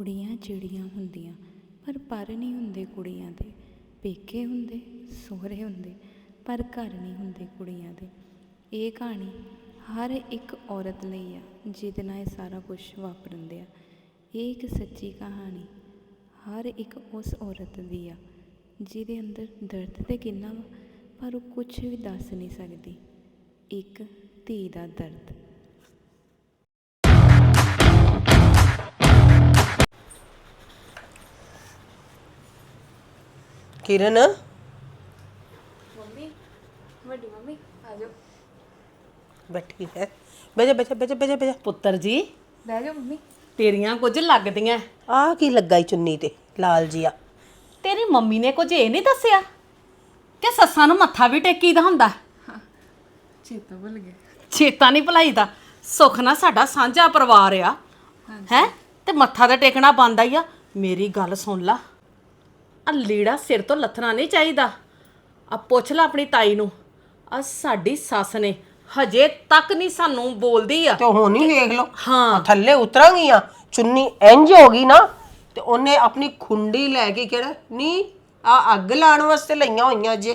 ਕੁੜੀਆਂ ਚਿੜੀਆਂ ਹੁੰਦੀਆਂ, ਪਰ ਪਰ ਨਹੀਂ ਹੁੰਦੇ ਕੁੜੀਆਂ ਦੇ। ਪੇਕੇ ਹੁੰਦੇ, ਸਹੁਰੇ ਹੁੰਦੇ, ਪਰ ਘਰ ਨਹੀਂ ਹੁੰਦੇ ਕੁੜੀਆਂ ਦੇ। ਇਹ ਕਹਾਣੀ ਹਰ ਇੱਕ ਔਰਤ ਲਈ ਆ, ਜਿਹਦੇ ਨਾਲ ਇਹ ਸਾਰਾ ਕੁਝ ਵਾਪਰਦੇ ਆ। ਇਹ ਇੱਕ ਸੱਚੀ ਕਹਾਣੀ ਹਰ ਇੱਕ ਉਸ ਔਰਤ ਦੀ ਆ, ਜਿਹਦੇ ਅੰਦਰ ਦਰਦ ਤੇ ਕਿੰਨਾ ਵਾ, ਪਰ ਉਹ ਕੁਝ ਵੀ ਦੱਸ ਨਹੀਂ ਸਕਦੀ। ਇੱਕ ਧੀ ਦਾ ਦਰਦ। ਕਿਰਨ? ਮੰਮੀ ਵੱਡੀ ਮੰਮੀ ਆ ਜਾਓ। ਬੈਠੀ ਹੈ। ਬੈਜਾ ਬੈਜਾ ਬੈਜਾ ਬੈਜਾ ਬੈਜਾ ਪੁੱਤਰ ਜੀ ਬਹਿ ਜਾਓ ਮੰਮੀ। ਤੇਰੀਆਂ ਕੁਝ ਲੱਗਦੀਆਂ। ਆ ਕੀ ਲੱਗਾ ਈ ਚੁੰਨੀ ਤੇ ਲਾਲ ਜੀਆ ਤੇਰੀ ਮੰਮੀ ਨੇ ਕੁਝ ਇਹ ਨਹੀਂ ਦੱਸਿਆ ਕਿ ਸੱਸਾਂ ਨੂੰ ਮੱਥਾ ਵੀ ਟੇਕੀਦਾ ਹੁੰਦਾ? ਚੇਤਾ ਭੁੱਲ ਗਿਆ। ਚੇਤਾ ਨਹੀਂ ਭਲਾਈ ਦਾ ਸੁੱਖ ਨਾ ਸਾਡਾ ਸਾਂਝਾ ਪਰਿਵਾਰ ਆ। ਹੈ? ਤੇ ਮੱਥਾ ਤਾਂ ਟੇਕਣਾ ਬੰਦਾ ਹੀ ਆ। ਮੇਰੀ ਗੱਲ ਸੁਣ ਲਾ। ਆ ਲੀੜਾ ਸਿਰ ਤੋਂ ਲੱਥਣਾ ਨਹੀਂ ਚਾਹੀਦਾ। ਆ ਪੁੱਛ ਲੈ ਆਪਣੀ ਤਾਈ ਨੂੰ ਆ ਸਾਡੀ ਸੱਸ ਨੇ ਹਜੇ ਤੱਕ ਨਹੀਂ ਸਾਨੂੰ ਬੋਲਦੀ ਆ। ਤੇ ਹੁਣ ਹੀ ਵੇਖ ਲਓ ਹਾਂ। ਥੱਲੇ ਉਤਰਾਂਗੀਆਂ ਚੁੰਨੀ ਇੰਜ ਹੋ ਗਈ ਨਾ ਤੇ ਉਹਨੇ ਆਪਣੀ ਖੁੰਡੀ ਲੈ ਕੇ ਕਿਹੜਾ ਨਹੀਂ ਆ ਅੱਗ ਲਾਉਣ ਵਾਸਤੇ ਲਈਆਂ ਹੋਈਆਂ ਜੇ।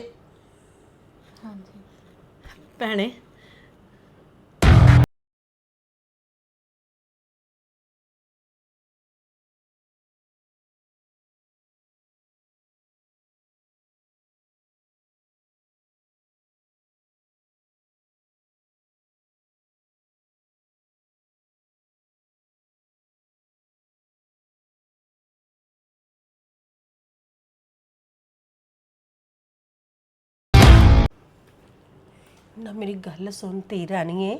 ਭੈਣੇ ਨਾ ਮੇਰੀ ਗੱਲ ਸੁਣ ਤੀ ਰਾਣੀਏ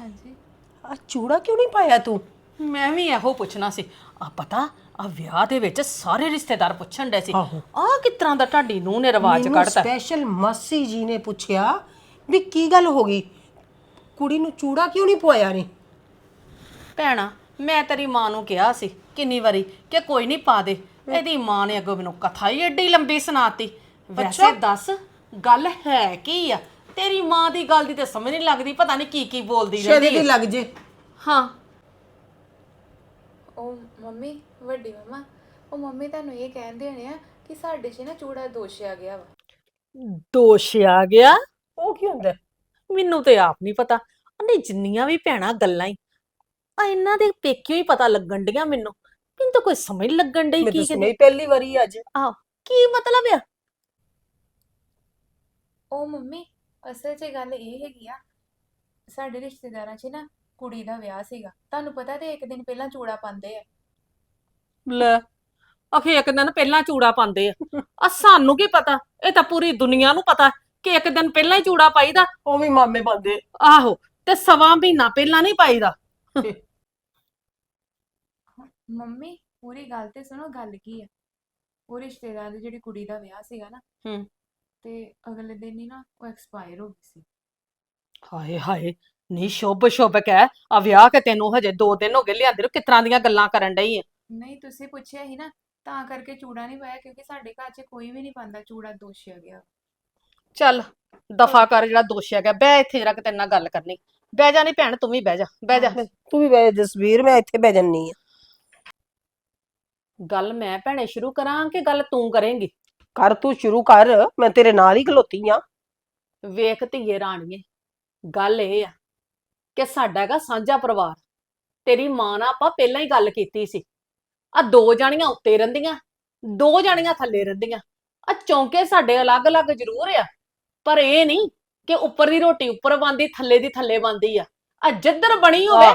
ਹਾਂਜੀ। ਆ ਚੂੜਾ ਕਿਉਂ ਨਹੀਂ ਪਾਇਆ ਤੂੰ? ਮੈਂ ਵੀ ਇਹੋ ਪੁੱਛਣਾ ਸੀ। ਆ ਪਤਾ ਆ ਵਿਆਹ ਦੇ ਵਿੱਚ ਸਾਰੇ ਰਿਸ਼ਤੇਦਾਰ ਪੁੱਛਣ ਡੇ ਸੀ। ਆਹੋ। ਆ ਕਿਸ ਤਰ੍ਹਾਂ ਦਾ ਢਾਡੀ ਨੂੰ ਨੇ ਰਿਵਾਜ ਕੱਢਤਾ? ਸਪੈਸ਼ਲ ਮਾਸੀ ਜੀ ਨੇ ਪੁੱਛਿਆ ਵੀ ਕੀ ਗੱਲ ਹੋ ਗਈ? ਕੁੜੀ ਨੂੰ ਚੂੜਾ ਕਿਉਂ ਨਹੀਂ ਪਵਾਇਆ ਨੇ? ਭੈਣਾ ਮੈਂ ਤੇਰੀ ਮਾਂ ਨੂੰ ਕਿਹਾ ਸੀ ਕਿੰਨੀ ਵਾਰੀ ਕਿ ਕੋਈ ਨਹੀਂ ਪਾ ਦੇ। ਇਹਦੀ ਮਾਂ ਨੇ ਅੱਗੋਂ ਮੈਨੂੰ ਕਥਾ ਹੀ ਏਡੀ ਲੰਬੀ ਸੁਣਾਤੀ। ਵੈਸੇ ਦੱਸ ਗੱਲ ਹੈ ਕੀ ਆ? ਤੇਰੀ ਮਾਂ ਦੀ ਗੱਲ ਦੀ ਤੇ ਸਮਝ ਨਹੀਂ ਲੱਗਦੀ ਪਤਾ ਨਹੀਂ ਕੀ ਕੀ ਬੋਲਦੀ ਸ਼ੇਰੇ ਰਹਿੰਦੀ ਦੀ ਹੈ। ਲੱਗ ਜੇ। ਹਾਂ। ਉਹ ਮੰਮੀ ਵੱਡੀ ਮੰਮਾ ਉਹ ਮੰਮੀ ਤੁਹਾਨੂੰ ਇਹ ਕਹਿੰਦੇ ਹੋਣੇ ਆ ਕਿ ਸਾਡੇ 'ਚ ਨਾ ਚੂੜਾ ਦੋਸ਼ਿਆ ਗਿਆ ਵਾ। ਦੋਸ਼ ਆ ਗਿਆ? ਉਹ ਕੀ ਹੁੰਦਾ? ਮੈਨੂੰ ਤੇ ਆਪ ਨਹੀਂ ਪਤਾ। ਨਹੀਂ ਜਿੰਨੀਆਂ ਵੀ ਭੈਣਾਂ ਗੱਲਾਂ ਹੀ ਆ ਇਹਨਾਂ ਦੇ ਪੇਕਿਓ ਹੀ ਪਤਾ ਲੱਗਣ ਡੀਆਂ ਮੈਨੂੰ। ਮੈਨੂੰ ਤਾਂ ਕੋਈ ਸਮਝ ਨੀ ਲੱਗਣ ਡਈ ਕੀ ਤਾਂ ਕਹਿੰਦੇ। ਸੁਣੀ ਪਹਿਲੀ ਵਾਰੀ ਅੱਜ। ਆਹ ਕੀ ਮਤਲਬ ਆ? ਉਹ ਮੰਮੀ ਅਸਲ 'ਚ ਗੱਲ ਇਹ ਹੈਗੀ ਆ ਸਾਡੇ ਰਿਸ਼ਤੇਦਾਰਾਂ 'ਚ ਨਾ ਕੁੜੀ ਦਾ ਵਿਆਹ ਸੀਗਾ ਤੁਹਾਨੂੰ ਪਤਾ ਤੇ ਇੱਕ ਦਿਨ ਪਹਿਲਾਂ ਚੂੜਾ ਪਾਉਂਦੇ ਆ। ਲੈ ਅਖੇ ਇੱਕ ਦਿਨ ਪਹਿਲਾਂ ਚੂੜਾ ਪਾਉਂਦੇ ਆ। ਆ ਸਾਨੂੰ ਕੀ ਪਤਾ ਇਹ ਤਾਂ ਪੂਰੀ ਦੁਨੀਆ ਨੂੰ ਪਤਾ ਕਿ ਇੱਕ ਦਿਨ ਪਹਿਲਾਂ ਹੀ ਚੂੜਾ ਪਾਈਦਾ। ਉਹ ਵੀ ਮਾਮੇ ਪਾਉਂਦੇ ਆਹੋ ਤੇ ਸਵਾ ਮਹੀਨਾ ਪਹਿਲਾਂ ਨਹੀਂ ਪਾਈਦਾ। ਮੰਮੀ ਪੂਰੀ ਗੱਲ ਤੇ ਸੁਣੋ ਗੱਲ ਕੀ ਆ? ਉਹ ਰਿਸ਼ਤੇਦਾਰ ਦੀ ਜਿਹੜੀ ਕੁੜੀ ਦਾ ਵਿਆਹ ਸੀਗਾ ਨਾ ਹੂੰ। ਤੇ ਅਗਲੇ ਦਿਨ ਹੀ ਨਾ ਉਹ ਐਕਸਪਾਇਰ ਹੋ ਗਈ ਸੀ। ਹਾਏ ਹਾਏ ਨਹੀਂ ਸ਼ੁਭ ਸ਼ੁਭ ਕਹਿ ਆ ਵਿਆਹ ਕੇ ਤੈਨੂੰ ਹਜੇ 2 ਦਿਨ ਹੋ ਗਏ ਲਿਆਂਦੇ ਨੂੰ ਕਿਸ ਤਰ੍ਹਾਂ ਦੀਆਂ ਗੱਲਾਂ ਕਰਨ ਡਈ ਆ? ਨਹੀਂ ਤੁਸੀਂ ਪੁੱਛਿਆ ਸੀ ਨਾ ਤਾਂ ਕਰਕੇ ਚੂੜਾ ਨਹੀਂ ਪਾਇਆ ਕਿਉਂਕਿ ਸਾਡੇ ਘਰ 'ਚ ਕੋਈ ਵੀ ਨਹੀਂ ਪਾਉਂਦਾ ਚੂੜਾ ਦੋਸ਼ਿਆ ਗਿਆ ਚੱਲ ਦਫਾ ਕਰ ਜਿਹੜਾ ਦੋਸ਼ੀ ਹੈਗਾ ਬਹਿ ਇੱਥੇ ਜਰਾ ਕਿ ਤੇਰੇ ਨਾਲ ਗੱਲ ਕਰਨੀ। ਬਹਿ ਜਾ ਨਹੀਂ ਭੈਣ ਤੂੰ ਵੀ ਬਹਿ ਜਾ ਬਹਿ ਜਾ। ਤੂੰ ਵੀ ਬੈ ਜਸਵੀਰ ਮੈਂ ਇੱਥੇ ਬੈ ਜੰਨੀ ਆ। ਗੱਲ ਮੈਂ ਭੈਣੇ ਸ਼ੁਰੂ ਕਰਾਂ ਕਿ ਗੱਲ ਤੂੰ ਕਰੇਂਗੀ? ਕਰ ਤੂੰ ਸ਼ੁਰੂ ਕਰ ਮੈਂ ਤੇਰੇ ਨਾਲ ਹੀ ਖਲੋਤੀ ਆ। ਵੇਖ ਧੀਏ ਰਾਣੀਏ ਗੱਲ ਇਹ ਆ ਕਿ ਸਾਡਾ ਹੈਗਾ ਸਾਂਝਾ ਪਰਿਵਾਰ। ਤੇਰੀ ਮਾਂ ਨਾਲ ਆਪਾਂ ਪਹਿਲਾਂ ਹੀ ਗੱਲ ਕੀਤੀ ਸੀ। ਆ ਦੋ ਜਾਣੀਆਂ ਉੱਤੇ ਰਹਿੰਦੀਆਂ ਦੋ ਜਾਣੀਆਂ ਥੱਲੇ ਰਹਿੰਦੀਆਂ। ਆ ਚੌਂਕੇ ਸਾਡੇ ਅਲੱਗ-ਅਲੱਗ ਜ਼ਰੂਰ ਆ ਪਰ ਇਹ ਨਹੀਂ ਕਿ ਉੱਪਰ ਦੀ ਰੋਟੀ ਉੱਪਰ ਬੰਦੀ ਥੱਲੇ ਦੀ ਥੱਲੇ ਬੰਦੀ ਆ। ਆ ਜਿੱਧਰ ਬਣੀ ਹੋਵੇ।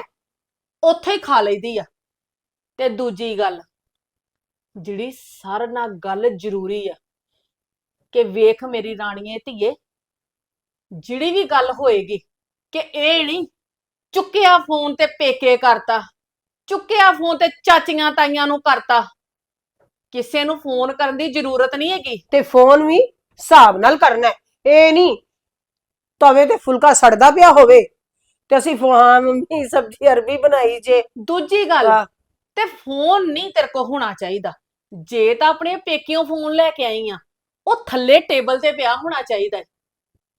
ਉੱਥੇ ਹੀ ਖਾ ਲਈਦੀ ਆ। ਤੇ ਦੂਜੀ ਗੱਲ ਜਿਹੜੀ ਸਾਰ ਨਾਲ ਗੱਲ ਜ਼ਰੂਰੀ ਆ ਕਿ ਵੇਖ ਮੇਰੀ ਰਾਣੀਏ ਧੀਏ ਜਿਹੜੀ ਵੀ ਗੱਲ ਹੋਏਗੀ ਕਿ ਇਹ ਨਹੀਂ ਚੁੱਕਿਆ ਫੋਨ ਤੇ ਪੇਕੇ ਕਰਤਾ ਚੁੱਕਿਆ ਫੋਨ ਤੇ ਚਾਚੀਆਂ ਤਾਈਆਂ ਨੂੰ ਕਰਤਾ ਕਿਸੇ ਨੂੰ ਫੋਨ ਕਰਨ ਦੀ ਜ਼ਰੂਰਤ ਨਹੀਂ ਹੈਗੀ ਤੇ ਫੋਨ ਵੀ ਹਿਸਾਬ ਨਾਲ ਕਰਨਾ ਹੈ। ਇਹ ਨਹੀਂ ਤਵੇ ਤੇ ਫੁਲਕਾ ਸੜਦਾ ਪਿਆ ਹੋਵੇ ਤੇ ਅਸੀਂ ਫੋ- ਹਾਂ ਮੰਮੀ ਸਬਜ਼ੀ ਅਰਬੀ ਬਣਾਈ ਜੇ ਦੂਜੀ ਗੱਲ। ਤੇ ਫੋਨ ਨਹੀਂ ਤੇਰੇ ਕੋ ਹੋਣਾ ਚਾਹੀਦਾ ਜੇ ਤਾਂ ਆਪਣੇ ਪੇਕਿਓਂ ਫੋਨ ਲੈ ਕੇ ਆਈ ਆ ਉਹ ਥੱਲੇ ਟੇਬਲ ਤੇ ਪਿਆ ਹੋਣਾ ਚਾਹੀਦਾ ਹੈ।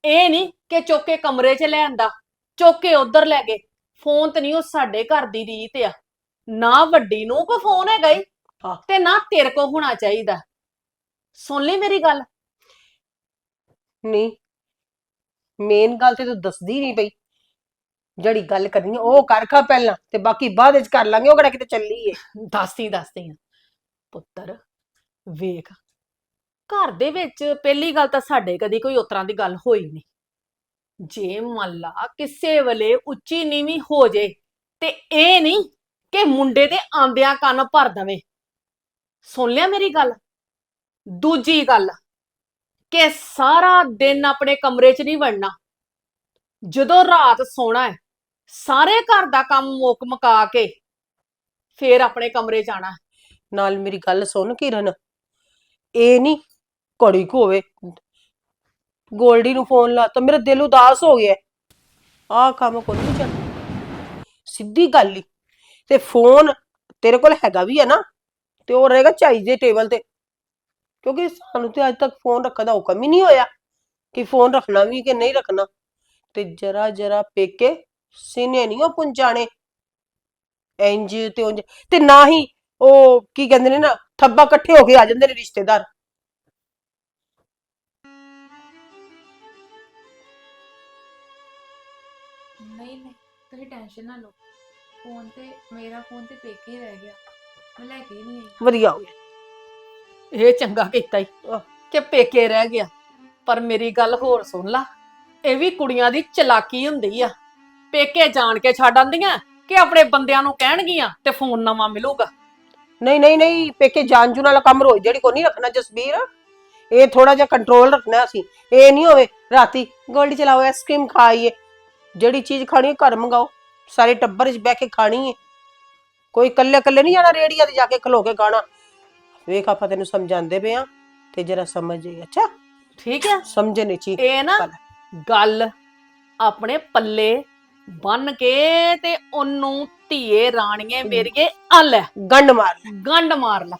ਇਹ ਨਹੀਂ ਕਿ ਚੁੱਕ ਕਮਰੇ 'ਚ ਲੈ ਆਂਦਾ ਚੁੱਕ ਉਧਰ ਲੈ ਗਏ। ਫੋਨ ਤੇ ਨਹੀਂ ਉਹ ਸਾਡੇ ਘਰ ਦੀ ਰੀਤ ਆ। ਨਾ ਵੱਡੀ ਨੂੰ ਕੋ ਫੋਨ ਹੈਗਾ ਹਾਂ। ਤੇ ਨਾ ਤੇਰੇ ਕੋ ਹੋਣਾ ਚਾਹੀਦਾ। ਸੁਣ ਲਈ ਮੇਰੀ ਗੱਲ। ਨਹੀਂ ਮੇਨ ਗੱਲ ਤੇ ਤੂੰ ਦੱਸਦੀ ਨਹੀਂ ਪਈ। ਜਿਹੜੀ ਗੱਲ ਕਰਨੀ ਹੈ ਉਹ ਕਰ ਖਾ ਪਹਿਲਾਂ ਤੇ ਬਾਕੀ ਬਾਅਦ ਵਿੱਚ ਕਰ ਲਾਂਗੇ ਉਹ ਕਿਹੜਾ ਕਿਤੇ ਚੱਲੀ ਏ। ਦੱਸਦੀ ਦੱਸਦੀ ਆ। ਪੁੱਤਰ ਵੇਖ ਘਰ ਦੇ ਵਿੱਚ ਪਹਿਲੀ ਗੱਲ ਤਾਂ ਸਾਡੇ ਕਦੀ ਕੋਈ ਉਸ ਤਰ੍ਹਾਂ ਦੀ ਗੱਲ ਹੋਈ ਨਹੀਂ। ਜੇ ਮੰਨ ਲਾ ਕਿਸੇ ਵੇਲੇ ਉੱਚੀ ਨੀਵੀਂ ਹੋ ਜੇ ਤੇ ਇਹ ਨਹੀਂ ਕਿ ਮੁੰਡੇ ਦੇ ਆਂਦਿਆਂ ਕੰਨ ਭਰ ਦਵੇ। ਸੁਣ ਲਿਆ ਮੇਰੀ ਗੱਲ? ਦੂਜੀ ਗੱਲ, ਕਿ ਸਾਰਾ ਦਿਨ ਆਪਣੇ ਕਮਰੇ 'ਚ ਨਹੀਂ ਵੜਨਾ। ਜਦੋਂ ਰਾਤ ਸੋਣਾ ਹੈ, ਸਾਰੇ ਘਰ ਦਾ ਕੰਮ ਮੁੱਕ ਮੁਕਾ ਕੇ ਫੇਰ ਆਪਣੇ ਕਮਰੇ 'ਚ ਆਣਾ ਨਾਲ ਮੇਰੀ ਗੱਲ ਸੁਣ ਕਿਰਨ। ਇਹ ਨਹੀਂ ਘੜੀ ਕੋ ਹੋਵੇ। ਗੋਲਡੀ ਨੂੰ ਫੋਨ ਲਾ ਤਾਂ ਮੇਰਾ ਦਿਲ ਉਦਾਸ ਹੋ ਗਿਆ। ਆਹ ਕੰਮ ਕੋਈ ਨਹੀਂ ਚੱਲਦਾ ਸਿੱਧੀ ਗੱਲ ਹੀ ਤੇ ਫੋਨ ਤੇਰੇ ਕੋਲ ਹੈਗਾ ਵੀ ਹੈ ਨਾ, ਤੇ ਉਹ ਰਹੇਗਾ ਝਾਈ ਟੇਬਲ ਤੇ। ਕਿਉਂਕਿ ਸਾਨੂੰ ਤੇ ਅੱਜ ਤੱਕ ਫੋਨ ਰੱਖਣ ਦਾ ਹੁਕਮ ਹੀ ਨਹੀਂ ਹੋਇਆ ਕਿ ਫੋਨ ਰੱਖਣਾ ਵੀ ਕਿ ਨਹੀਂ ਰੱਖਣਾ। ਤੇ ਜਰਾ ਜਰਾ ਪੇਕੇ ਸੀਨੇ ਨਹੀਂ ਉਹ ਪੁੰਚਾਣੇ। ਇੰਜ ਤੇ ਉਂਝ ਤੇ ਨਾ ਹੀ ਉਹ ਕੀ ਕਹਿੰਦੇ ਨੇ ਨਾ, ਥੱਬਾ ਇਕੱਠੇ ਹੋ ਕੇ ਆ ਜਾਂਦੇ ਨੇ ਰਿਸ਼ਤੇਦਾਰ। ਨਹੀਂ ਨਹੀਂ ਤੁਸੀਂ ਟੈਨਸ਼ਨ ਨਾ ਲਓ। ਫੋਨ ਤੇ ਮੇਰਾ ਫੋਨ ਤੇ ਪੇਕੇ ਹੀ ਰਹਿ ਗਿਆ। ਮੈਂ ਲੈ ਕੇ ਹੀ ਨਹੀਂ ਆਈ। ਵਧੀਆ ਹੋ ਗਿਆ। ਇਹ ਚੰਗਾ ਕੀਤਾ ਈ। ਕਿ ਪੇਕੇ ਰਹਿ ਗਿਆ। ਪਰ ਮੇਰੀ ਗੱਲ ਹੋਰ ਸੁਣ ਲਾ ਇਹ ਵੀ ਕੁੜੀਆਂ ਦੀ ਚਲਾਕੀ ਹੁੰਦੀ ਆ। ਪੇਕੇ ਜਾਣ ਕੇ ਛੱਡ ਆਂਦੀਆਂ ਕਿ ਆਪਣੇ ਬੰਦਿਆਂ ਨੂੰ ਕਹਿਣਗੀਆਂ ਤੇ ਫੋਨ ਨਵਾਂ ਮਿਲੂਗਾ? ਨਹੀਂ ਨਹੀਂ ਨਹੀਂ ਪੇਕੇ ਜਾਨਜੂ ਨਾਲ ਕੰਮ ਰੋਜ਼ ਜਿਹੜੀ ਕੋ ਨਹੀਂ ਰੱਖਣਾ ਜਸਬੀਰ। ਇਹ ਥੋੜਾ ਜਿਹਾ ਕੰਟਰੋਲ ਰੱਖਣਾ ਅਸੀਂ। ਇਹ ਨਹੀਂ ਹੋਵੇ ਰਾਤੀ ਗੋਲਡੀ ਚਲਾਓ ਆਈਸਕ੍ਰੀਮ ਖਾਈਏ ਜਿਹੜੀ ਚੀਜ਼ ਖਾਣੀ ਹੈ ਘਰ ਮੰਗਾਓ। ਸਾਰੇ ਟੱਬਰ 'ਚ ਬਹਿ ਕੇ ਖਾਣੀ ਹੈ। ਕੋਈ ਇਕੱਲੇ ਇਕੱਲੇ ਨਹੀਂ ਜਾਣਾ ਰੇੜੀਆਂ ਤੇ ਜਾ ਕੇ ਖਲੋ ਕੇ ਖਾਣਾ। ਵੇਖ ਆਪਾਂ ਤੈਨੂੰ ਸਮਝਾਉਂਦੇ ਪਏ ਆ ਤੇ ਜਰਾ ਸਮਝ ਜਾਈ ਅੱਛਾ? ਠੀਕ ਹੈ। ਸਮਝਣੇ ਚੀ ਇਹ ਨਾ ਗੱਲ ਆਪਣੇ ਪੱਲੇ ਬੰਨ ਕੇ ਤੇ ਉਹਨੂੰ ਧੀਏ ਰਾਣੀਏ ਮੇਰੀਏ ਆ ਲੈ। ਗੰਡ ਮਾਰ ਲੈ। ਗੰਡ ਮਾਰ ਲੈ।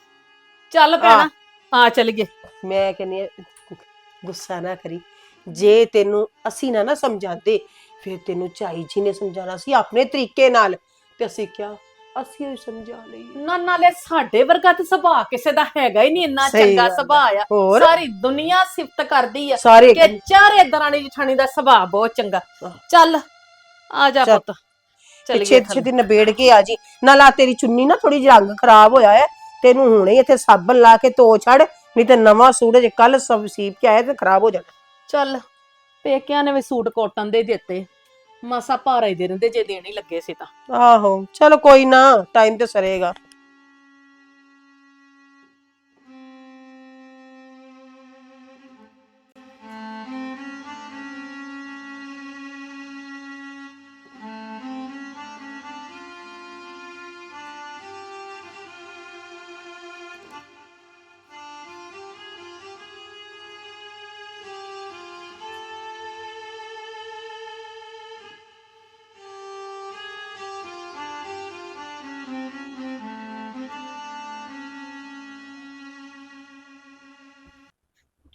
ਚੱਲ ਪੈਣਾ ਆ ਚੱਲ ਗਏ ਮੈਂ ਕਹਿੰਦੀ ਹਾਂ, ਗੁੱਸਾ ਨਾ ਕਰੀ। ਜੇ ਤੈਨੂੰ ਅਸੀਂ ਨਾ ਨਾ ਸਮਝਾਉਂਦੇ ਫਿਰ ਤੈਨੂੰ ਝਾਈ ਜੀ ਨੇ ਸਮਝਾਉਣਾ ਸੀ ਆਪਣੇ ਤਰੀਕੇ ਨਾਲ ਤੇ ਅਸੀਂ ਕਿਹਾ ਅਸੀਂ ਉਹ ਸਮਝਾ ਲਈ ਨਾ ਨਾਲੇ ਸਾਡੇ ਵਰਗਾ ਤੇ ਸੁਭਾਅ ਕਿਸੇ ਦਾ ਹੈਗਾ ਹੀ ਨਹੀਂ ਇੰਨਾ ਸਹੀ ਚੰਗਾ ਗੱਲ ਹੈ। ਸੁਭਾਅ ਆ। ਹੋਰ? ਸਾਰੀ ਦੁਨੀਆ ਸਿਫਤ ਕਰਦੀ ਆ ਸਾਰੇ ਕਿ ਚਾਰੇ ਦਰਾਣੀ ਜਠਾਣੀ ਦਾ ਸੁਭਾਅ ਬਹੁਤ ਚੰਗਾ। ਆਹ। ਚੱਲ ਆ ਜਾ ਚੱਲ। ਪੁੱਤ। ਚੱਲ ਛੇਤੀ ਛੇਤੀ ਨਿਬੇੜ ਕੇ ਆ ਜੀ। ਨਾਲ ਆ ਤੇਰੀ ਚੁੰਨੀ ਨਾ ਥੋੜੀ ਜਿਹੀ ਰੰਗ ਖਰਾਬ ਹੋਇਆ ਹੈ। ਤੈਨੂੰ ਹੁਣੇ ਹੀ ਇੱਥੇ ਸਾਬਣ ਲਾ ਕੇ ਧੋ ਛੱਡ ਨਹੀਂ ਤੇ ਨਵਾਂ ਸੂਟ ਜੇ ਕੱਲ ਸਭ ਸੀਪ ਕੇ ਆਇਆ ਤੇ ਖਰਾਬ ਹੋ ਜਾਣਾ। ਚੱਲ ਪੇਕਿਆਂ ਨੇ ਵੀ ਸੂਟ ਕੋਟਨ ਦੇ ਦਿੱਤੇ। ਮਾਸਾ ਭਾਰਾ ਹੀ ਦੇ ਦਿੰਦੇ, ਜੇ ਦੇਣ ਹੀ ਲੱਗੇ ਸੀ ਤਾਂ। ਆਹੋ, ਚਲੋ ਕੋਈ ਨਾ ਟਾਈਮ ਤੇ ਸਰੇਗਾ।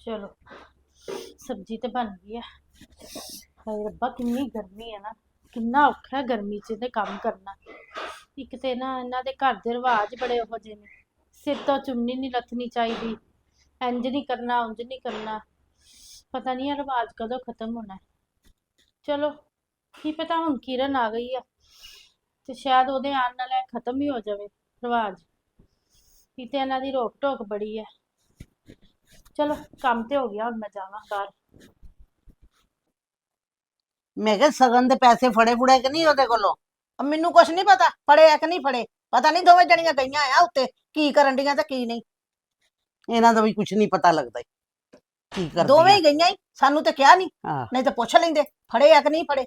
ਚਲੋ, ਸਬਜ਼ੀ ਤੇ ਬਣ ਗਈ ਹੈ ਹਾਏ ਰੱਬਾ, ਕਿੰਨੀ ਗਰਮੀ ਹੈ ਨਾ। ਕਿੰਨਾ ਔਖਾ ਹੈ ਗਰਮੀ 'ਚ ਤੇ ਕੰਮ ਕਰਨਾ। ਇੱਕ ਤੇ ਨਾ ਇਹਨਾਂ ਦੇ ਘਰ ਦੇ ਰਿਵਾਜ ਬੜੇ ਉਹੋ ਜਿਹੇ ਨੇ। ਸਿਰ ਤੋਂ ਚੁੰਨੀ ਨਹੀਂ ਲੱਥਣੀ ਚਾਹੀਦੀ। ਇੰਜ ਨਹੀਂ ਕਰਨਾ, ਉਂਝ ਨਹੀਂ ਕਰਨਾ। ਪਤਾ ਨਹੀਂ ਇਹ ਰਿਵਾਜ ਕਦੋਂ ਖਤਮ ਹੋਣਾ ਹੈ। ਚਲੋ, ਕੀ ਪਤਾ ਹੁਣ ਕਿਰਨ ਆ ਗਈ ਆ ਤੇ ਸ਼ਾਇਦ ਉਹਦੇ ਆਉਣ ਨਾਲ ਇਹ ਖਤਮ ਹੀ ਹੋ ਜਾਵੇ ਰਿਵਾਜ। ਇਹ ਤੇ ਇਹਨਾਂ ਦੀ ਰੋਕ ਟੋਕ ਬੜੀ ਹੈ ਚਲੋ ਕੰਮ ਤੇ ਹੋ ਗਿਆ ਹੁਣ ਮੈਂ ਜਾਵਾਂ ਘਰ ਮੈਂ ਕਿਹਾ ਸਗਨ ਦੇ ਪੈਸੇ ਫੜੇ ਫੁੜੇ ਕਿ ਨਹੀਂ ਉਹਦੇ ਕੋਲੋਂ? ਅਹ ਮੈਨੂੰ ਕੁਛ ਨਹੀਂ ਪਤਾ ਫੜੇ ਆ ਕਿ ਨਹੀਂ ਫੜੇ? ਪਤਾ ਨਹੀਂ ਦੋਵੇਂ ਜਣੀਆਂ ਗਈਆਂ ਆ ਉੱਤੇ ਕੀ ਕਰਨ ਡੀਆਂ ਤੇ ਕੀ ਨਹੀਂ। ਇਹਨਾਂ ਦਾ ਵੀ ਕੁਝ ਨਹੀਂ ਪਤਾ ਲੱਗਦਾ ਈ। ਕੀ ਕਰਦੀਆਂ। ਦੋਵੇਂ ਹੀ ਗਈਆਂ ਹੀ ਸਾਨੂੰ ਤੇ ਕਿਹਾ ਨਹੀਂ। ਹਾਂ। ਨਹੀਂ ਤੇ ਪੁੱਛ ਲੈਂਦੇ ਫੜੇ ਆ ਕਿ ਨਹੀਂ ਫੜੇ?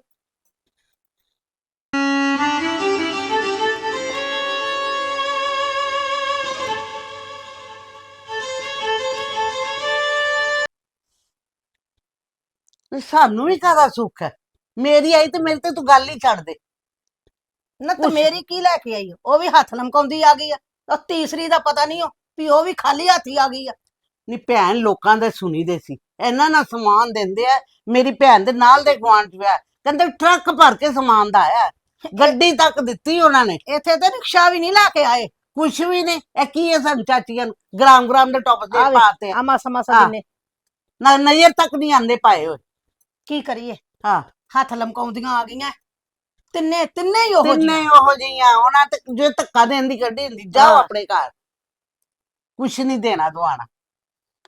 ਸਾਨੂੰ ਵੀ ਕਾਹਦਾ ਸੁੱਖ ਹੈ। ਮੇਰੀ ਆਈ ਤੇ ਮੇਰੇ ਤੇ ਤੂੰ ਗੱਲ ਹੀ ਛੱਡ ਦੇ। ਨਾ ਤੇ ਉਸ- ਮੇਰੀ ਕੀ ਲੈ ਕੇ ਆਈ ਉਹ ਵੀ ਹੱਥ ਲਮਕਾਉਂਦੀ ਆ ਗਈ ਆ। ਉਹ ਤੀਸਰੀ ਦਾ ਪਤਾ ਨਹੀਂ ਉਹ ਵੀ ਉਹ ਵੀ ਖਾਲੀ ਹੱਥੀ ਆ ਗਈ ਆ। ਨੀ ਭੈਣ ਲੋਕਾਂ ਦੇ ਸੁਣੀਦੇ ਸੀ। ਇਹਨਾਂ ਨਾਲ ਸਮਾਨ ਦਿੰਦੇ ਆ। ਮੇਰੀ ਭੈਣ ਦੇ ਨਾਲ ਦੇ ਗੁਆਂਢ ਚ ਵਿਆਹ। ਕਹਿੰਦੇ ਟਰੱਕ ਭਰ ਕੇ ਸਮਾਨ ਦਾ ਆਇਆ। ਗੱਡੀ ਤੱਕ ਦਿੱਤੀ ਉਹਨਾਂ ਨੇ। ਇੱਥੇ ਤੇ ਰਿਕਸ਼ਾ ਵੀ ਨਹੀਂ ਲੈ ਕੇ ਆਏ। ਕੁਛ ਵੀ ਨਹੀਂ। ਇਹ ਕੀ ਹੈ ਸਾਨੂੰ ਚਾਚੀਆਂ ਨੂੰ? ਗ੍ਰਾਮ ਗ੍ਰਾਮ ਦੇ ਟੌਪ ਆ ਵੇ, ਪਾਤੇ ਆ ਮਾਸਾ ਮਾਸਾ ਹਾਂ। ਜਿੰਨੇ ਨਾ ਨਜ਼ਰ ਤੱਕ ਨਹੀਂ ਆਂਦੇ ਪਾਏ ਹੋਏ। ਕੀ ਕਰੀਏ? ਹਾਂ ਹੱਥ ਲਮਕਾਉਂਦੀਆਂ ਆ ਗਈਆਂ। ਤਿੰਨੇ ਤਿੰਨੇ ਹੀ ਉਹ ਤਿੰਨੇ ਜਿਹੀਆਂ ਉਹੋ ਜਿਹੀਆਂ ਉਹਨਾਂ ਤੇ ਜੇ ਧੱਕਾ ਦੇਣ ਦੀ ਗੱਡੀ ਹੁੰਦੀ ਜਾਓ ਹਾਂ। ਆਪਣੇ ਘਰ। ਕੁਛ ਨਹੀਂ ਦੇਣਾ ਦਵਾਣਾ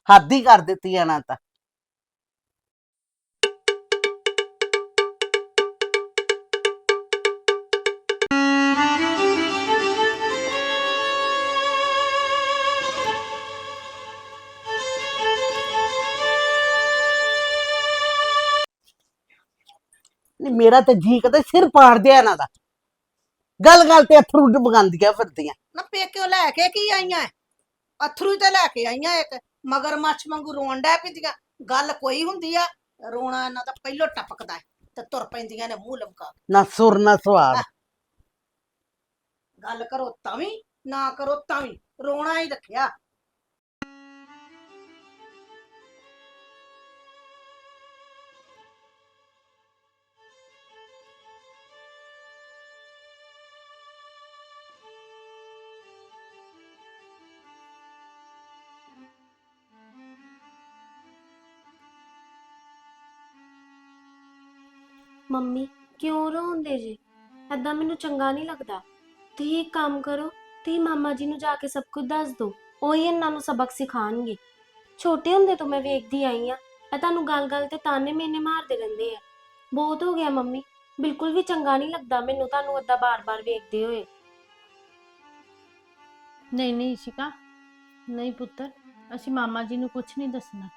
ਹੱਦ ਹੀ ਕਰ ਦਿੱਤੀ ਇਹਨਾਂ ਤਾਂ। ਮੇਰਾ ਤੇ ਜੀ ਕਦੇ ਸਿਰ ਪਾੜ ਦਿਆ ਇਹਨਾਂ ਦਾ। ਗੱਲ ਗੱਲ ਤੇ ਅਥਰੂ ਬਗਾਂਦੀਆਂ ਫਿਰਦੀਆਂ। ਨਾ ਪੇਕਿਓ ਲੈ ਕੇ ਕੀ ਆਈਆਂ? ਅਥਰੂ ਤੇ ਲੈ ਕੇ ਆਈਆਂ ਇੱਕ। ਮਗਰ ਮੱਛ ਵਾਂਗੂ ਰੋਣ ਡੈ ਪੈਂਦੀਆਂ। ਗੱਲ ਕੋਈ ਹੁੰਦੀ ਆ ਰੋਣਾ ਇਹਨਾਂ ਦਾ ਪਹਿਲੋਂ ਟਪਕਦਾ ਹੈ ਤੇ ਤੁਰ ਪੈਂਦੀਆਂ ਨੇ ਮੂੰਹ ਲਮਕਾ ਕੇ। ਨਾ ਸੁਰ ਨਾ ਸਵਾਦ ਗੱਲ ਕਰੋ ਤਾਂ ਵੀ ਨਾ ਕਰੋ ਤਾਂ ਵੀ। ਰੋਣਾ ਹੀ ਰੱਖਿਆ। ਮੰਮੀ, ਕਿਉਂ ਰੋਂਦੇ ਜੀ? ਐਦਾਂ ਮੈਨੂੰ ਚੰਗਾ ਨਹੀਂ ਲੱਗਦਾ। ਤੁਸੀਂ ਇੱਕ ਕੰਮ ਕਰੋ, ਤੁਸੀਂ ਮਾਮਾ ਜੀ ਨੂੰ ਜਾ ਕੇ ਸਭ ਕੁਝ ਦੱਸ ਦਿਓ। ਉਹੀ ਇਹਨਾਂ ਨੂੰ ਸਬਕ ਸਿਖਾਣਗੇ ਛੋਟੇ ਹੁੰਦੇ ਤੋਂ ਮੈਂ ਵੇਖਦੀ ਆਈ ਆ। ਇਹ ਤੁਹਾਨੂੰ ਗੱਲ-ਗੱਲ ਤੇ ਤਾਨੇ ਮੇਨੇ ਮਾਰਦੇ ਰਹਿੰਦੇ ਆ। ਬਹੁਤ ਹੋ ਗਿਆ ਮੰਮੀ। ਬਿਲਕੁਲ ਵੀ ਚੰਗਾ ਨਹੀਂ ਲੱਗਦਾ ਮੈਨੂੰ ਤੁਹਾਨੂੰ ਏਦਾਂ ਬਾਰ-ਬਾਰ ਵੇਖਦੇ ਹੋਏ। ਨਹੀਂ ਨਹੀਂ ਇਸ਼ਿਕਾ। ਨਹੀਂ ਪੁੱਤਰ, ਅਸੀਂ ਮਾਮਾ ਜੀ ਨੂੰ ਕੁਝ ਨਹੀਂ ਦੱਸਣਾ।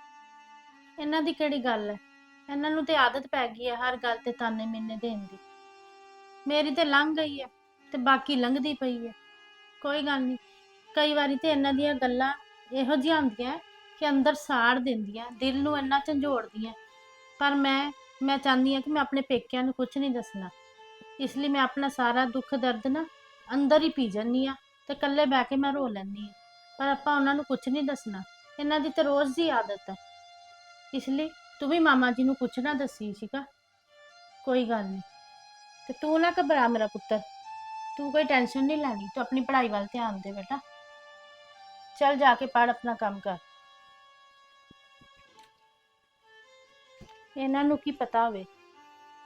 ਇਹਨਾਂ ਦੀ ਕਿਹੜੀ ਗੱਲ ਹੈ? ਇਹਨਾਂ ਨੂੰ ਤੇ ਆਦਤ ਪੈ ਗਈ ਹੈ ਹਰ ਗੱਲ ਤੇ ਤਾਨੇ ਮਿੰਨੇ ਦੇਣ ਦੀ। ਮੇਰੀ ਤੇ ਲੰਘ ਗਈ ਹੈ ਤੇ ਬਾਕੀ ਲੰਘਦੀ ਪਈ ਹੈ। ਕੋਈ ਗੱਲ ਨਹੀਂ, ਕਈ ਵਾਰੀ ਤੇ ਇਹਨਾਂ ਦੀਆਂ ਗੱਲਾਂ ਇਹੋ ਜਿਹੀਆਂ ਹੁੰਦੀਆਂ ਕਿ ਅੰਦਰ ਸਾੜ ਦਿੰਦੀਆਂ, ਦਿਲ ਨੂੰ ਇੰਨਾ ਝੰਜੋੜਦੀਆਂ। ਪਰ ਮੈਂ ਮੈਂ ਚਾਹੁੰਦੀ ਹਾਂ ਕਿ ਮੈਂ ਆਪਣੇ ਪੇਕਿਆਂ ਨੂੰ ਕੁਝ ਨਹੀਂ ਦੱਸਣਾ। ਇਸ ਲਈ ਮੈਂ ਆਪਣਾ ਸਾਰਾ ਦੁੱਖ ਦਰਦ ਨਾ ਅੰਦਰ ਹੀ ਪੀ ਜਾਂਦੀ ਆ ਤੇ ਇਕੱਲੇ ਬਹਿ ਕੇ ਮੈਂ ਰੋ ਲੈਂਦੀ ਹਾਂ। ਪਰ ਆਪਾਂ ਉਹਨਾਂ ਨੂੰ ਕੁਝ ਨਹੀਂ ਦੱਸਣਾ। ਇਹਨਾਂ ਦੀ ਤਾਂ ਰੋਜ਼ ਦੀ ਆਦਤ ਹੈ। ਇਸ ਲਈ ਤੂੰ ਵੀ ਮਾਮਾ ਜੀ ਨੂੰ ਕੁਛ ਨਾ ਦੱਸੀ ਸੀਗਾ। ਕੋਈ ਗੱਲ ਨਹੀਂ ਤੇ ਤੂੰ ਨਾ ਘਬਰਾ ਮੇਰਾ ਪੁੱਤਰ। ਤੂੰ ਕੋਈ ਟੈਨਸ਼ਨ ਨਹੀਂ ਲੈਣੀ, ਤੂੰ ਆਪਣੀ ਪੜ੍ਹਾਈ ਵੱਲ ਧਿਆਨ ਦੇ ਬੇਟਾ। ਚੱਲ ਜਾ ਕੇ ਪੜ੍ਹ, ਆਪਣਾ ਕੰਮ ਕਰ। ਇਹਨਾਂ ਨੂੰ ਕੀ ਪਤਾ ਹੋਵੇ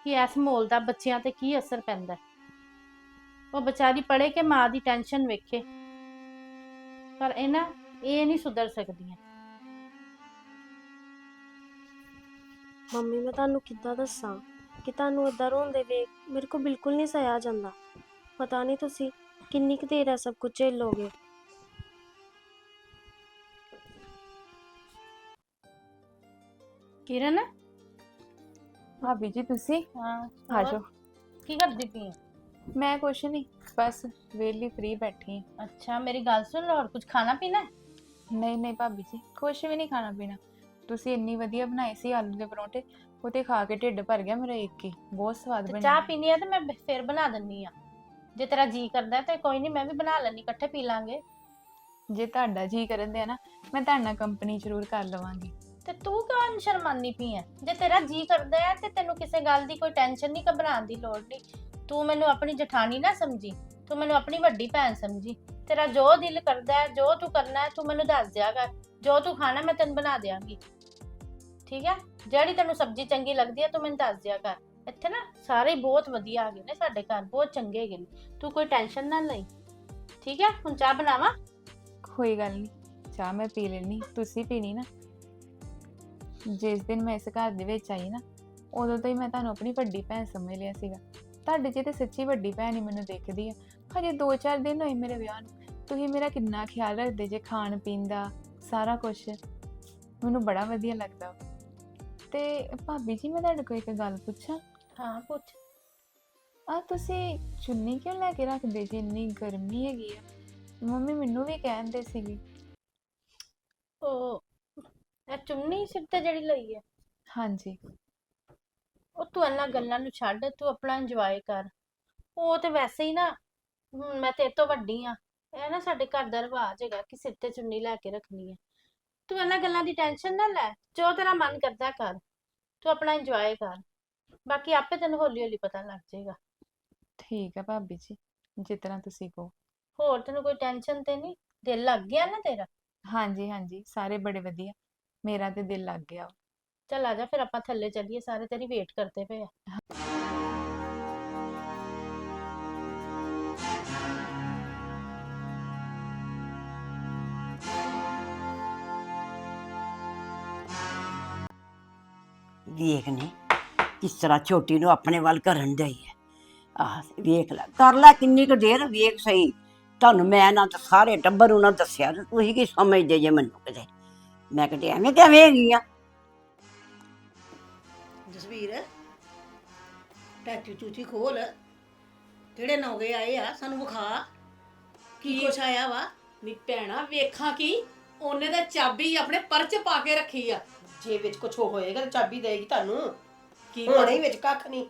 ਕਿ ਇਸ ਮਾਹੌਲ ਦਾ ਬੱਚਿਆਂ ਤੇ ਕੀ ਅਸਰ ਪੈਂਦਾ। ਹੈ। ਉਹ ਵਿਚਾਰੀ ਪੜ੍ਹੇ ਕਿ ਮਾਂ ਦੀ ਟੈਨਸ਼ਨ ਵੇਖੇ। ਪਰ ਇਹਨਾਂ ਇਹ ਨਹੀਂ ਸੁਧਰ ਸਕਦੀਆਂ। ਮੰਮੀ ਮੈਂ ਤੁਹਾਨੂੰ ਕਿੱਦਾਂ ਦੱਸਾਂ ਕਿ ਤੁਹਾਨੂੰ ਏਦਾਂ ਰੋਂਦੇ ਵੇਖ ਮੇਰੇ ਕੋ ਬਿਲਕੁਲ ਨਹੀਂ ਸਹਿਆ ਜਾਂਦਾ। ਪਤਾ ਨਹੀਂ ਤੁਸੀਂ ਕਿੰਨੀ ਕੁ ਦੇਰ ਇਹ ਸਭ ਕੁਝ ਝੇਲੋਗੇ। ਕਿਰਨ? ਭਾਬੀ ਜੀ ਤੁਸੀਂ? ਹਾਂ ਆ ਜਾਓ। ਕੀ ਕਰਦੀ ਪਈ? ਮੈਂ ਕੁਛ ਨਹੀਂ ਬਸ ਵਿਹਲੀ ਫ੍ਰੀ ਬੈਠੀ ਹਾਂ ਅੱਛਾ ਮੇਰੀ ਗੱਲ ਸੁਣ ਲਓ ਹੋਰ ਕੁਝ ਖਾਣਾ ਪੀਣਾ? ਨਹੀਂ ਨਹੀਂ ਭਾਬੀ ਜੀ ਕੁਛ ਵੀ ਨਹੀਂ ਖਾਣਾ ਪੀਣਾ। ਤੁਸੀਂ ਇੰਨੀ ਵਧੀਆ ਬਣਾਏ ਸੀ ਆਲੂ ਦੇ ਪਰੌਂਠੇ ਉਹ ਤੇ ਖਾ ਕੇ ਢਿੱਡ ਭਰ ਗਿਆ ਮੇਰਾ ਇੱਕ ਹੀ ਬਹੁਤ ਸਵਾਦ ਤੇ ਬਣੇ। ਚਾਹ ਪੀਣੀ ਹੈ ਤੇ ਮੈਂ ਬ- ਫਿਰ ਬਣਾ ਦਿੰਨੀ ਆ। ਜੇ ਤੇਰਾ ਜੀ ਕਰਦਾ ਤੇ ਕੋਈ ਨਹੀਂ ਮੈਂ ਵੀ ਬਣਾ ਲੈਣੀ ਇਕੱਠੇ ਪੀ ਲਾਂਗੇ। ਜੇ ਤੁਹਾਡਾ ਜੀ ਕਰਨ ਦੇ ਨਾ ਮੈਂ ਤੁਹਾਡੇ ਨਾਲ ਕੰਪਨੀ ਜ਼ਰੂਰ ਕਰ ਲਵਾਂਗੀ। ਤੇ ਤੂੰ ਕਿਉਂ ਸ਼ਰਮਾਨੀ ਪਈ ਹੈ ਜੇ ਤੇਰਾ ਜੀ ਕਰਦਾ ਹੈ ਤੇ ਤੈਨੂੰ ਕਿਸੇ ਗੱਲ ਦੀ ਕੋਈ ਟੈਨਸ਼ਨ ਨਹੀਂ ਘਬਰਾਉਣ ਦੀ ਲੋੜ ਨਹੀਂ ਤੂੰ ਮੈਨੂੰ ਆਪਣੀ ਜਠਾਣੀ ਨਾ ਸਮਝੀ ਤੂੰ ਮੈਨੂੰ ਆਪਣੀ ਵੱਡੀ ਭੈਣ ਸਮਝੀ। ਤੇਰਾ ਜੋ ਦਿਲ ਕਰਦਾ ਹੈ ਜੋ ਤੂੰ ਕਰਨਾ ਹੈ ਤੂੰ ਮੈਨੂੰ ਦੱਸ ਦਿਆ ਕਰ। ਜੋ ਤੂੰ ਖਾਣਾ ਮੈਂ ਤੈਨੂੰ ਬਣਾ ਦਿਆਂਗੀ। ਠੀਕ ਹੈ? ਜਿਹੜੀ ਤੈਨੂੰ ਸਬਜ਼ੀ ਚੰਗੀ ਲੱਗਦੀ ਹੈ ਤੂੰ ਮੈਨੂੰ ਦੱਸ ਦਿਆ ਕਰ। ਇੱਥੇ ਨਾ ਸਾਰੇ ਹੀ ਬਹੁਤ ਵਧੀਆ ਆ ਗਏ ਨੇ ਸਾਡੇ ਘਰ, ਬਹੁਤ ਚੰਗੇ ਹੈਗੇ ਨੇ। ਤੂੰ ਕੋਈ ਟੈਨਸ਼ਨ ਨਾ ਲਈ। ਠੀਕ ਹੈ? ਹੁਣ ਚਾਹ ਬਣਾਵਾਂ? ਕੋਈ ਗੱਲ ਨਹੀਂ। ਚਾਹ ਮੈਂ ਪੀ ਲੈਣੀ ਤੁਸੀਂ ਪੀਣੀ ਨਾ। ਜਿਸ ਦਿਨ ਮੈਂ ਇਸ ਘਰ ਦੇ ਵਿੱਚ ਆਈ ਨਾ, ਉਦੋਂ ਤੋਂ ਹੀ ਮੈਂ ਤੁਹਾਨੂੰ ਆਪਣੀ ਵੱਡੀ ਭੈਣ ਸਮਝ ਲਿਆ ਸੀਗਾ। ਤੁਹਾਡੇ 'ਚ ਤੇ ਸੱਚੀ ਵੱਡੀ ਭੈਣ ਹੀ ਮੈਨੂੰ ਦੇਖਦੀ ਆ। ਹਜੇ 2-4 ਦਿਨ ਹੋਏ ਮੇਰੇ ਵਿਆਹ ਨੂੰ। ਤੁਸੀਂ ਮੇਰਾ ਕਿੰਨਾ ਖਿਆਲ ਰੱਖਦੇ ਜੇ ਖਾਣ ਪੀਣ ਦਾ, ਸਾਰਾ ਕੁਝ ਮੈਨੂੰ ਬੜਾ ਵਧੀਆ ਲੱਗਦਾ। ਤੇ ਭਾਬੀ ਜੀ ਮੈਂ ਤੁਹਾਡੇ ਕੋਲ ਇੱਕ ਗੱਲ ਪੁੱਛਾਂ? ਹਾਂ ਪੁੱਛ। ਆ ਤੁਸੀਂ ਚੁੰਨੀ ਕਿਉਂ ਲੈ ਕੇ ਰੱਖਦੇ ਜੀ? ਇੰਨੀ ਗਰਮੀ ਹੈਗੀ ਆ। ਮੰਮੀ ਮੈਨੂੰ ਵੀ ਕਹਿੰਦੇ ਸੀਗੇ। ਉਹ ਇਹ ਚੁੰਨੀ ਸਿਰ ਤੇ ਜਿਹੜੀ ਲਈ ਹੈ ਹਾਂਜੀ। ਉਹ ਤੂੰ ਇਹਨਾਂ ਗੱਲਾਂ ਨੂੰ ਛੱਡ ਤੂੰ ਆਪਣਾ ਇੰਜੋਏ ਕਰ। ਉਹ ਤੇ ਵੈਸੇ ਹੀ ਨਾ ਹੁਣ ਮੈਂ ਤੇਰੇ ਤੋਂ ਵੱਡੀ ਆ। ਇਹ ਨਾ ਸਾਡੇ ਘਰ ਦਾ ਰਿਵਾਜ ਹੈਗਾ ਕਿ ਸਿਰ ਤੇ ਚੁੰਨੀ ਲੈ ਕੇ ਰੱਖਣੀ ਹੈ ਤੂੰ ਇਹਨਾਂ ਗੱਲਾਂ ਦੀ ਟੈਨਸ਼ਨ ਨਾ ਲੈ ਜੋ ਤੇਰਾ ਮਨ ਕਰਦਾ ਕਰ ਤੂੰ ਆਪਣਾ ਇੰਜੋਏ ਕਰ ਬਾਕੀ ਆਪੇ ਤੈਨੂੰ ਹੌਲੀ ਹੌਲੀ ਪਤਾ ਲੱਗ ਜਾਏਗਾ। ਠੀਕ ਹੈ ਭਾਬੀ ਜੀ ਜਿਸ ਤਰ੍ਹਾਂ ਤੁਸੀਂ ਕਹੋ। ਹੋਰ ਤੈਨੂੰ ਕੋਈ ਟੈਨਸ਼ਨ ਤੇ ਨਹੀਂ? ਦਿਲ ਲੱਗ ਗਿਆ ਨਾ ਤੇਰਾ? ਹਾਂਜੀ ਹਾਂਜੀ ਸਾਰੇ ਬੜੇ ਵਧੀਆ ਮੇਰਾ ਤੇ ਦਿਲ ਲੱਗ ਗਿਆ। ਚੱਲ ਆ ਜਾ ਫਿਰ ਆਪਾਂ ਥੱਲੇ ਚੱਲੀਏ ਸਾਰੇ ਤੇਰੀ ਵੇਟ ਕਰਦੇ ਪਏ ਆ। ਵੇਖ ਨੇ ਕਿਸ ਤਰ੍ਹਾਂ ਛੋਟੀ ਨੂੰ ਆਪਣੇ ਵੱਲ ਕਰਨ ਡਈ ਹੈ ਆਹ ਵੇਖ ਲੈ ਕਰ ਲੈ ਕਿੰਨੀ ਕੁ ਦੇਰ ਵੇਖ ਸਹੀ। ਤੁਹਾਨੂੰ ਮੈਂ ਨਾ ਤਾਂ ਸਾਰੇ ਟੱਬਰ ਨੂੰ ਨਾ ਦੱਸਿਆ ਤੇ ਤੁਸੀਂ ਕੀ ਸਮਝਦੇ ਜੇ ਮੈਨੂੰ ਕਿਤੇ। ਮੈਂ ਕਿਤੇ ਐਵੇਂ ਕਿਵੇਂ ਹੈਗੀ ਆ। ਜਸਵੀਰ ਟੈਚੀ ਚੂਚੀ ਖੋਲ। ਕਿਹੜੇ ਨੌਗੇ ਆਏ ਆ ਸਾਨੂੰ ਵਿਖਾ। ਕੀ? ਕੁਛ ਆਇਆ ਵਾ? ਨੀ ਭੈਣਾ ਵੇਖਾਂ ਕੀ। ਉਹਨੇ ਤਾਂ ਚਾਬੀ ਆਪਣੇ ਪਰਚ ਪਾ ਕੇ ਰੱਖੀ ਆ। ਜੇ ਵਿੱਚ ਕੁਝ ਹੋਏਗਾ ਤਾਂ ਚਾਬੀ ਦੇਗੀ ਤੁਹਾਨੂੰ। ਕੀ ਹੋਣੇ ਹੀ ਵਿੱਚ ਕੱਖ ਨਹੀਂ।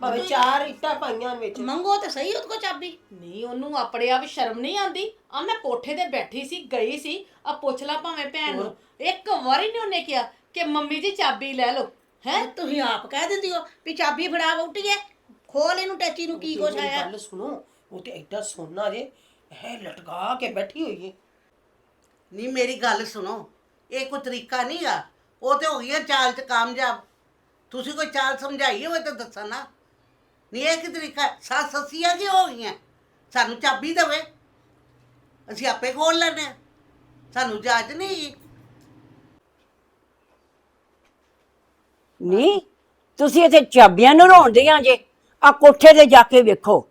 ਭਾਵੇਂ ਚਾਰ ਇੱਟਾਂ ਪਾਈਆਂ ਵਿੱਚ। ਮੰਗੋ ਤੇ ਸਹੀ ਉਹਦੇ ਕੋ ਚਾਬੀ। ਨਹੀਂ ਉਹਨੂੰ ਆਪਣੇ ਆਪ ਸ਼ਰਮ ਨਹੀਂ ਆਉਂਦੀ। ਆ ਮੈਂ ਕੋਠੇ ਤੇ ਬੈਠੀ ਸੀ ਗਈ ਸੀ। ਆ ਪੁੱਛ ਲਾ ਭਾਵੇਂ ਭੈਣ ਨੂੰ। ਇੱਕ ਵਾਰੀ ਨਹੀਂ ਉਹਨੇ ਕਿਹਾ ਕਿ ਮੰਮੀ ਜੀ ਚਾਬੀ ਲੈ ਲਓ ਹੈ? ਤੁਸੀਂ ਆਪ ਕਹਿ ਦਿੰਦੀ ਹੋ ਵੀ ਚਾਬੀ ਫੜਾ ਵਉਟੀਏ ਖੋਲ ਇਹਨੂੰ ਟੈਚੀ ਨੂੰ ਕੀ ਕੁਛ ਆਇਆ। ਗੱਲ ਸੁਣੋ ਉਹ ਤੇ ਐਡਾ ਸੋਨਾ ਜੇ ਹੈ ਲਟਕਾ ਕੇ ਬੈਠੀ ਹੋਈ ਹੈ ਨਹੀਂ ਮੇਰੀ ਗੱਲ ਸੁਣੋ ਇਹ ਕੋਈ ਤਰੀਕਾ ਨਹੀਂ ਆ ਉਹ ਤੇ ਹੋ ਗਈ ਆ ਚਾਲ ਚ ਕਾਮਯਾਬ। ਤੁਸੀਂ ਕੋਈ ਚਾਲ ਸਮਝਾਈ ਹੋਵੇ ਤਾਂ ਦੱਸੋ ਨਾ। ਨਹੀਂ, ਇਹ ਕੀ ਤਰੀਕਾ ਸੱਸ ਸੱਸੀਆਂ ਕੀ ਹੋ ਗਈਆਂ ਸਾਨੂੰ ਚਾਬੀ ਦੇਵੇ। ਅਸੀਂ ਆਪੇ ਖੋਲ ਲੈਨੇ ਆ ਸਾਨੂੰ ਜਾਚ ਨਹੀਂ ਨਹੀਂ, ਤੁਸੀਂ ਇੱਥੇ ਚਾਬੀਆਂ ਨੂੰ ਰੋਂਦੀਆਂ ਜੇ। ਆ ਕੋਠੇ ਤੇ ਜਾ ਕੇ ਵੇਖੋ।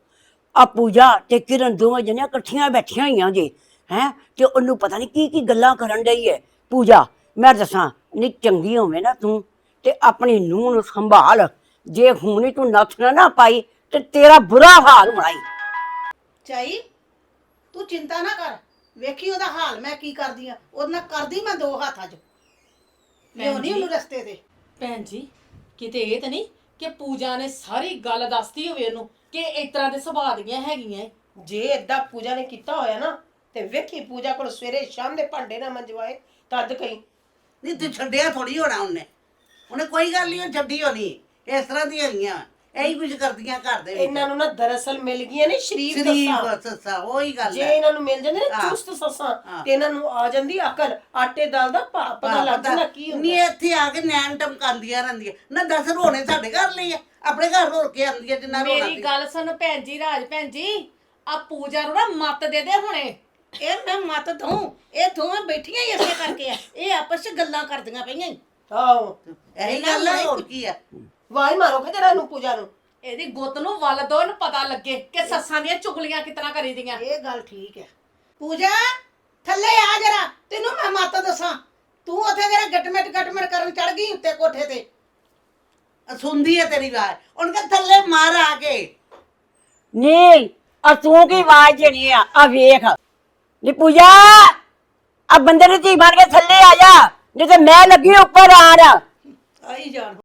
ਆ ਪੂਜਾ ਤੇ ਕਿਰਨ ਦੋਵੇਂ ਜਣੀਆਂ ਇਕੱਠੀਆਂ ਬੈਠੀਆਂ ਹੋਈਆਂ ਜੇ, ਹੈ? ਤੇ ਉਹਨੂੰ ਪਤਾ ਨਹੀਂ ਕੀ ਕੀ ਗੱਲਾਂ ਕਰਨ ਡਈ ਹੈ। ਪੂਜਾ, ਮੈਂ ਦੱਸਾਂ ਨਹੀਂ ਚੰਗੀ ਹੋਵੇ ਨਾ ਤੂੰ ਤੇ ਆਪਣੀ ਨੂੰਹ ਨੂੰ ਸੰਭਾਲ। ਜੇ ਹੁਣ ਤੂੰ ਨੱਥ ਨਾ ਨਾ ਪਾਈ ਤੇ ਤੇਰਾ ਬੁਰਾ ਹਾਲ ਹੋਣਾ ਈ ਚਾਈ ਤੂੰ ਚਿੰਤਾ ਨਾ ਕਰ। ਵੇਖੀ ਉਹਦਾ ਹਾਲ ਮੈਂ ਕੀ ਕਰਦੀ ਆ। ਉਹਦੇ ਨਾਲ ਕਰਦੀ ਮੈਂ ਦੋ ਹੱਥਾਂ 'ਚ ਲਿਆਉਣੀ ਉਹਨੂੰ ਰਸਤੇ ਤੇ। ਭੈਣ ਜੀ ਕਿਤੇ ਇਹ ਤਾਂ ਨਹੀਂ ਕਿ ਪੂਜਾ ਨੇ ਸਾਰੀ ਗੱਲ ਦੱਸਤੀ ਹੋਵੇ ਉਹਨੂੰ ਕਿ ਇਸ ਤਰ੍ਹਾਂ ਦੇ ਸੁਭਾਅ ਦੀਆਂ ਹੈਗੀਆਂ ਏ। ਜੇ ਏਦਾਂ ਪੂਜਾ ਨੇ ਕੀਤਾ ਹੋਇਆ ਨਾ ਤੇ ਵੇਖੀ ਪੂਜਾ ਕੋਲ ਸਵੇਰੇ ਸ਼ਾਮ ਦੇ ਭਾਂਡੇ ਨਾ ਮੰਜਵਾਏ ਤਦ ਕਈ ਨਹੀਂ ਤੂੰ ਛੱਡਿਆ ਥੋੜੀ ਹੋਣਾ ਉਹਨੇ। ਉਹਨੇ ਕੋਈ ਗੱਲ ਨਹੀਂ ਉਹ ਛੱਡੀ ਹੋਣੀ। ਇਸ ਤਰ੍ਹਾਂ ਦੀਆਂ ਹੈਗੀਆਂ। ਇਹੀ ਕੁਝ ਕਰਦੀਆਂ ਘਰ ਦੇ ਇਹਨਾਂ ਨੂੰ ਨਾ ਦਰਅਸਲ ਮਿਲ ਗਈਆਂ ਨੇ ਸ਼ਰੀਫ ਸ਼ਰੀਫ ਸੱਸਾਂ। ਸੱਸਾ ਉਹੀ ਗੱਲ ਜੇ ਹੈ। ਇਹਨਾਂ ਨੂੰ ਮਿਲ ਜਾਂਦੇ ਨੇ ਹਾਂ। ਚੁਸਤ ਸੱਸਾਂ। ਤੇ ਇਹਨਾਂ ਨੂੰ ਆ ਜਾਂਦੀ ਅਕਲ ਆਟੇ ਦਾਲ ਦਾ ਭਾ- ਪਤਾ ਲੱਗ ਜਾਂਦਾ ਕੀ ਨਹੀਂ ਹੁੰਦਾ ਇੱਥੇ ਆ ਕੇ ਨੈਣ ਟਮਕਾਉਂਦੀਆਂ ਰਹਿੰਦੀਆਂ। ਨਾ ਦੱਸ ਰੋਣੇ ਸਾਡੇ ਘਰ ਲਈ ਆ? ਆਪਣੇ ਘਰ ਰੋ ਕੇ ਆਉਂਦੀਆਂ ਜਿੰਨਾ ਰੋਣਾ ਮੇਰੀ। ਗੱਲ ਸੁਣ ਭੈਣ ਜੀ ਰਾਜ ਭੈਣ ਜੀ। ਆ ਪੂਜਾ ਨੂੰ ਨਾ ਮੱਤ ਦੇ ਦੇ ਹੁਣੇ। ਇਹ ਮੈਂ ਮਤ ਦਊਂ ਇਹ ਦੋਵੇਂ ਬੈਠੀਆਂ ਹੀ ਇਸੇ ਕਰਕੇ ਆ। ਇਹ ਆਪਸ 'ਚ ਗੱਲਾਂ ਕਰਦੀਆਂ ਪਈਆਂ ਈ। ਆਹੋ ਇਹੀ ਗੱਲ ਹੈ ਹੋਰ ਕੀ ਆ? ਵਾਈ ਮਾਰੋ ਕਿ ਜਰਾ ਨੂੰ ਪੂਜਾ ਨੂੰ। ਇਹਦੀ ਗੁੱਤ ਨੂੰ ਵੱਲ ਦੋ ਇਹਨੂੰ ਪਤਾ ਲੱਗੇ ਕਿ ਸੱਸਾਂ ਦੀਆਂ ਚੁਗਲੀਆਂ ਕਿਤਨਾ ਕਰੀਦੀਆਂ। ਇਹ ਗੱਲ ਠੀਕ ਹੈ। ਪੂਜਾ ਥੱਲੇ ਆ ਜਰਾ ਤੈਨੂੰ ਮੈਂ ਮਤ ਦੱਸਾਂ। ਤੂੰ ਉੱਥੇ ਜਿਹੜਾ ਗਟਮਟ ਗਟਮਟ ਕਰਨ ਚੜ ਗਈ ਉੱਤੇ ਕੋਠੇ ਤੇ। ਸੁਣਦੀ ਹੈ ਤੇਰੀ ਆਵਾਜ਼। ਉਹਨ ਕਹ ਥੱਲੇ ਮਾਰ ਆ ਕੇ। ਨਹੀਂ ਆ ਤੂੰ ਕੀ ਆਵਾਜ਼ ਦੇਣੀ ਆ? ਆ ਵੇਖ। ਨੀ ਪੂਜਾ ਆ ਬੰਦੇ ਨੂੰ ਧੀ ਬਣ ਕੇ ਥੱਲੇ ਆ ਜਾ ਨਹੀਂ ਤੇ ਮੈਂ ਲੱਗੀ ਉੱਪਰ ਆਣ। ਆਈ ਜਾਣ।